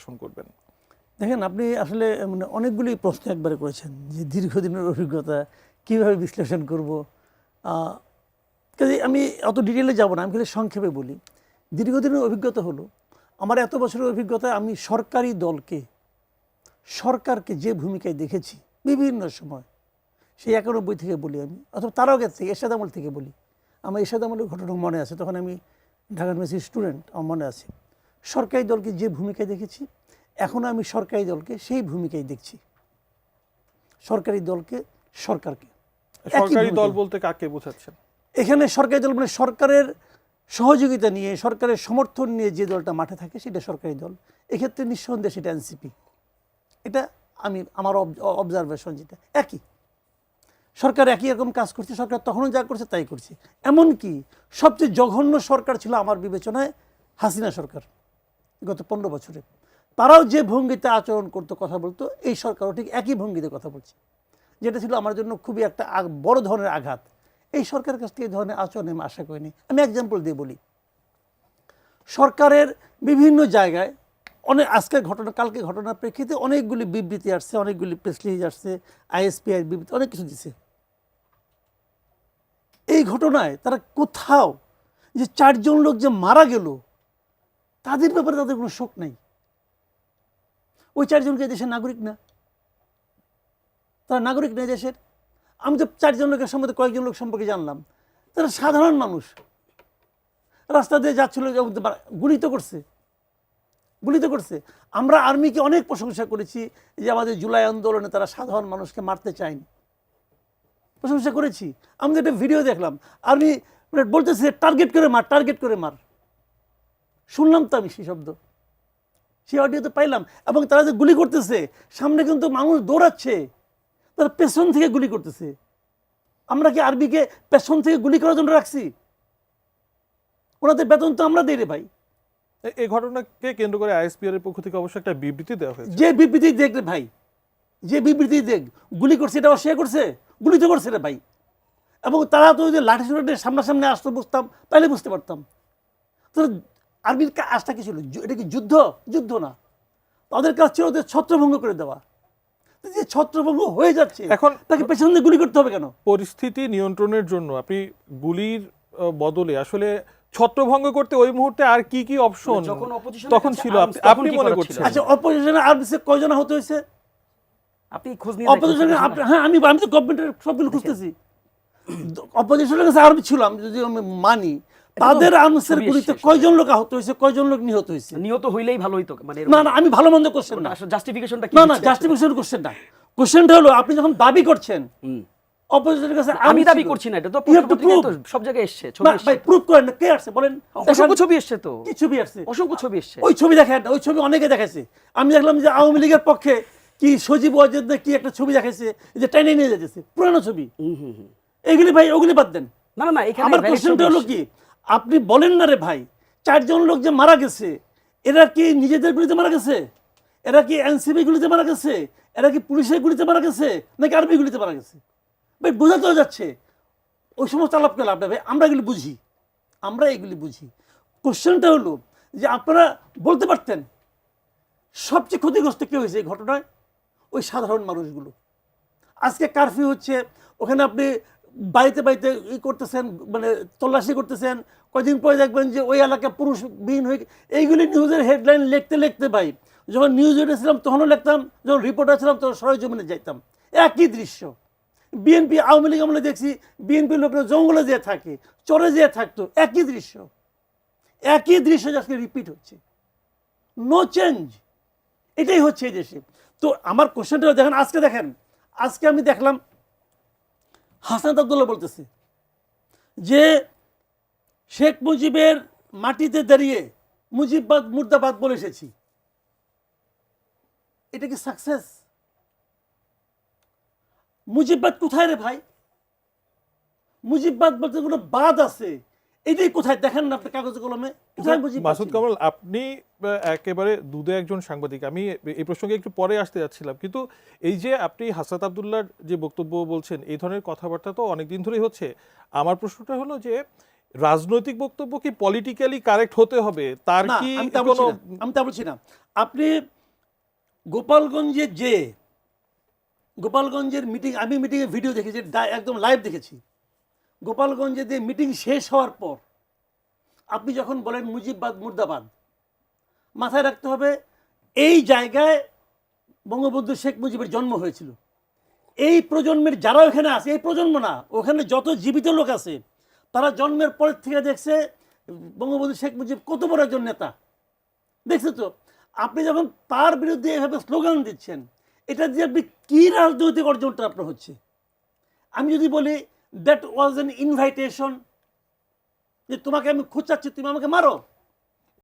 বিশ্লেষণ করবেন? দেখেন, আপনি আসলে মানে অনেকগুলি প্রশ্ন একবারে করেছেন যে দীর্ঘদিনের অভিজ্ঞতা, কীভাবে বিশ্লেষণ করব। কাজে আমি অত ডিটেলে যাব না, আমি খালি সংক্ষেপে বলি। দীর্ঘদিনের অভিজ্ঞতা হলো, আমার এত বছরের অভিজ্ঞতা, আমি সরকারি দলকে, সরকারকে যে ভূমিকায় দেখেছি বিভিন্ন সময়, সেই একানব্বই থেকে বলি আমি, অথবা তার আগে থেকে এরশাদ আমল থেকে বলি। আমার এরশাদ আমলের ঘটনা মনে আছে, তখন আমি ঢাকা ইউনিভার্সিটির স্টুডেন্ট, আমার মনে আছে। সরকারি দলকে যে ভূমিকায় দেখেছি এখন আমি সরকারি দলকে সেই ভূমিকায় দেখছি। সরকারি দলকে সরকারকে। সরকারি দল বলতে কাকে বোঝাচ্ছেন? এখানে সরকারি দল মানে সরকারের সহযোগিতা নিয়ে সরকারের সমর্থন নিয়ে যে দলটা মাঠে থাকে সেটা সরকারি দল। এক্ষেত্রে নিঃসন্দেহে সেটা এনসিপি। এটা আমি আমার অবজারভেশন যেটা। একই। সরকার একই রকম কাজ করছে সরকার তখনও যা করছে তাই করছে। এমনকি সবচেয়ে জঘন্য সরকার ছিল আমার বিবেচনায় হাসিনা সরকার। গত পনেরো বছরে। তারাও যে ভঙ্গিতে আচরণ করতো কথা বলতো, এই সরকারও ঠিক একই ভঙ্গিতে কথা বলছে। যেটা ছিল আমার জন্য খুবই একটা বড় ধরনের আঘাত। এই সরকারের কাছ থেকে এই ধরনের আচরণ আমি আশা করিনি। আমি এক্সাম্পল দিয়ে বলি। সরকারের বিভিন্ন জায়গায় অনেক, আজকের ঘটনা, কালকে ঘটনার প্রেক্ষিতে অনেকগুলি বিবৃতি আসছে, অনেকগুলি প্রেস রিলিজ আসছে আইএসপিআই বিবৃতি, অনেক কিছু দিছে। এই ঘটনায় তারা কোথাও যে চারজন লোক যে মারা গেল তাদের ব্যাপারে তাদের কোনো শোক নাই। ওই চারজনকে দেশের নাগরিক না। তারা নাগরিক নেই দেশের আমি তো চারজন লোকের সম্বন্ধে কয়েকজন লোক সম্পর্কে জানলাম। তারা সাধারণ মানুষ। রাস্তা দিয়ে যাচ্ছিল গুলি তো করছে। গুলি তো করছে। আমরা আর্মিকে অনেক প্রশংসা করেছি যে আমাদের জুলাই আন্দোলনে তারা সাধারণ মানুষকে মারতে চায়নি। প্রশংসা করেছি। আমি তো একটা ভিডিও দেখলাম। আর্মি বলতেছে টার্গেট করে মার টার্গেট করে মার। শুনলাম তো আমি সেই শব্দ। সেই অডিও তো পাইলাম। এবং তারা যে গুলি করতেছে সামনে কিন্তু মানুষ দৌড়াচ্ছে তারা পেছন থেকে গুলি করতেছে। আমরা কি আরবিকে পেছন থেকে গুলি করার জন্য রাখছি? ওনাদের বেতন তো আমরা দিই রে ভাই। এই ঘটনাকে কেন্দ্র করে আইএসপিআর এর পক্ষ থেকে অবশ্য একটা বিবৃতি দেওয়া হয়েছে। যে বিবৃতি দেখ রে ভাই যে বিবৃতি দেখ গুলি করছে এটা অস্বীকার করছে? গুলি তো করছে রে ভাই। এবং তারা তো যদি লাঠি সুটে সামনাসামনি আসতো বুঝতাম তাহলে বুঝতে পারতাম। তো আর্মির কাজটা কি ছিল? এটা কি যুদ্ধ? যুদ্ধ না। তাদের কাজ ছিল ওদের ছত্রভঙ্গ করে দেওয়া। যে ছত্রভঙ্গ হয়ে যাচ্ছে এখন- তাকে পেছন দিয়ে গুলি করতে হবে কেন? পরিস্থিতি নিয়ন্ত্রণের জন্য আপনি গুলির বদলে আসলে ছত্রভঙ্গ করতে ওই মুহূর্তে আর কি কি অপশন যখন তখন ছিল আপনি- আপনি মনে করছেন? আচ্ছা অপোজিশনে আর্মিসে কয়জন আহত হয়েছে? আপনি খোঁজ নিয়ে অপোজিশনে। হ্যাঁ আমি আমি তো গভর্নমেন্টের সবগুলো খুঁজতেছি। অপোজিশনের কাছে আর্মি ছিল আমি যদি আমি মানি তাদের ছবি গুলিতে কয়জন লোক আহত হয়েছে কয়জন লোক নিহত হয়েছে? নিহত হইলেই ভালো হইতো মানে না না আমি ভালো মন্দ কোশ্চেন না জাস্টিফিকেশনটা কি না না জাস্টিফিকেশন কোশ্চেন না। কোশ্চেনটা হলো আপনি যখন দাবি করছেন হুম। অপোজিশনের কাছে আমি দাবি করছি না এটা তো সব জায়গায় এসছে ছবি ভাই প্রুফ করেন না কে আসছে বলেন। অসংখ্য ছবি এসছে তো। কি ছবি আসছে? অসংখ্য ছবি এসছে ওই ছবি দেখেন ওই ছবি অনেকে দেখাইছে। আমি দেখলাম যে আওয়ামী লীগের পক্ষে কি সজীব ওয়াজেদ কি একটা ছবি দেখাইছে যে টেনে নিয়ে যাচ্ছে পুরানো ছবি। এগুলি ভাই ওগুলি বাদ দেন। না না না এখানে আমার কোশ্চেনটা হলো কি? আপনি বলেন না রে ভাই, চারজন লোক যে মারা গেছে, এরা কি নিজেদের গুলিতে মারা গেছে? এরা কি এনসিবি গুলিতে মারা গেছে? এরা কি পুলিশের গুলিতে মারা গেছে? নাকি আর্মি গুলিতে মারা গেছে? ভাই, বোঝা তো যাচ্ছে। ওই সমস্ত আলাপ করে নেই ভাই, আমরা এগুলি বুঝি। আমরা এগুলি বুঝি। কোশ্চেনটা হলো যে আপনারা বলতে পারতেন, সবচেয়ে ক্ষতিগ্রস্ত কে হয়েছে এই ঘটনায়? ওই সাধারণ মানুষগুলো। আজকে কারফিউ হচ্ছে, ওখানে আপনি বাড়িতে বাড়িতে ই করতেছেন মানে তল্লাশি করতেছেন কদিন পরে দেখবেন যে ওই এলাকা পুরুষ বিহীন হয়ে এইগুলি নিউজের হেডলাইন লিখতে লিখতে ভাই, যখন নিউজ ছিলাম তখনও লিখতাম, যখন রিপোর্টার ছিলাম তখন সরজমিনে যাইতাম। একই দৃশ্য। বিএনপি আওয়ামী লীগ আমরা দেখছি বিএনপি লোকরা জঙ্গলে যেয়ে থাকে, চরে যেয়ে থাকতো, একই দৃশ্য। একই দৃশ্য আজকে রিপিট হচ্ছে। নো চেঞ্জ এটাই হচ্ছে এই দেশে। তো আমার কোশ্চেনটা দেখেন, আজকে দেখেন, আজকে আমি দেখলাম হাসান আবদুল্লাহ বলতেছে যে শেখ মুজিবের মাটিতে দাঁড়িয়ে মুজিববাদ, মুর্দাবাদ বলে এসেছি। এটা কি সাকসেস মুজিববাদ কোথায় রে ভাই? মুজিববাদ বলতে কোনো বাদ আছে। এটাই কোথায় দেখেন না আপনি কাগজে কলমে? মাসুদ কামাল আপনি একেবারে দুধে একজন সাংবাদিক। আমি এই প্রসঙ্গে একটু পরে আসতে যাচ্ছিলাম। কিন্তু এই যে আপনি হাসাত আবদুল্লার যে বক্তব্য বলছেন এই ধরনের কথাবার্তা তো অনেক দিন ধরেই হচ্ছে। আমার প্রশ্নটা হলো যে রাজনৈতিক বক্তব্য কি পলিটিক্যালি কারেক্ট হতে হবে? তার কি কোনো না আমি তা বলছি না। আপনি গোপালগঞ্জে যে গোপালগঞ্জের মিটিং আমি মিটিংয়ে ভিডিও দেখেছি একদম লাইভ দেখেছি। গোপালগঞ্জে যে মিটিং শেষ হওয়ার পর আপনি যখন বলেন মুজিববাদ মুর্দাবাদ, মাথায় রাখতে হবে এই জায়গায় বঙ্গবন্ধু শেখ মুজিবের জন্ম হয়েছিল। এই প্রজন্মের যারা ওখানে আছে, এই প্রজন্ম না, ওখানে যত জীবিত লোক আছে, তারা জন্মের পরের থেকে দেখছে বঙ্গবন্ধু শেখ মুজিব কত বড় একজন নেতা। দেখছে তো, আপনি যখন তার বিরুদ্ধে এভাবে স্লোগান দিচ্ছেন, এটা দিয়ে আপনি কী রাজনৈতিক অর্জনটা আপনার হচ্ছে? আমি যদি বলি দ্যাট ওয়াজ এন ইনভাইটেশন যে তোমাকে আমি খুঁচাচ্ছি তুমি আমাকে মারো।